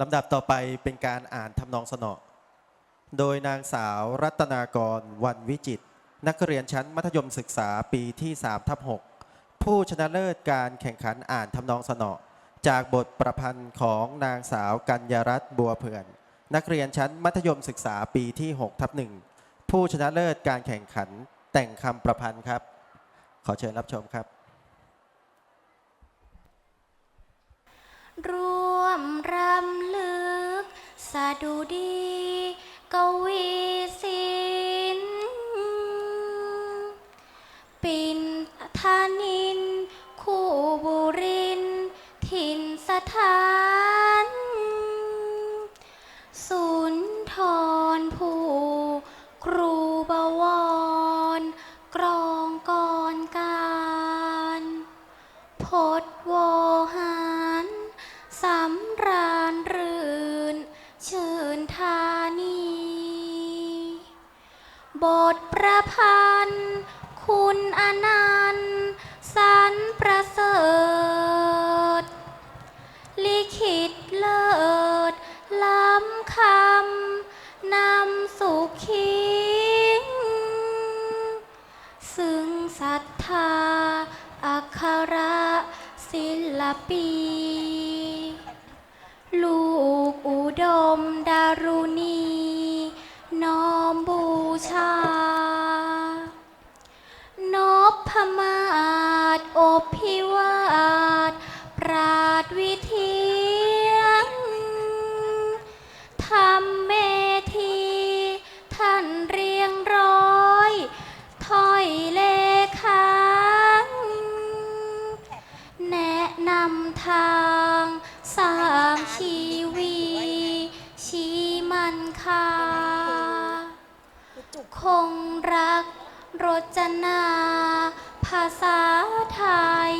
ลำดับต่อไปเป็นการอ่านทำนองสนอ โดยนางสาวรัตนากรวันวิจิต นักเรียนชั้นมัธยมศึกษาปีที่3ทับ6ผู้ชนะเลิศการแข่งขันอ่านทำนองสนอ จากบทประพันธ์ของนางสาวกัญญารัตน์บัวเผื่อน นักเรียนชั้นมัธยมศึกษาปีที่6ทับหนึ่งผู้ชนะเลิศการแข่งขันแต่งคำประพันธ์ครับ ขอเชิญรับชมครับร่วมรำลึกส ดุดีกวีสินปินทานิน คู่บุริน ถิ่นสถาน สุนทรภูครูบวร กรองก่อนการพดว บทประพันธ์ คุณอนันต์สันประเสริฐ ลิขิตเลิศล้ำคำ นำสุขิง ซึ่งศรัทธาอัคระศิลปีลูกอุดมดารุณี น้อมบู ชานพมาศอภิวาทปราดวิเทียงทำเมธี ท่านเรียงร้อยถ้อยเลขาแนะนำทางสร้างชีวี ชีมันคา คงรักรจนา ภาษาไทย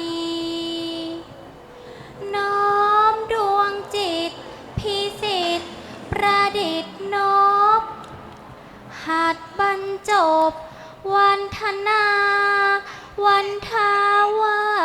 น้อมดวงจิต พิสิทธิ์ประดิษฐ์นบ หัดบรรจบ วันธนา วันทาวา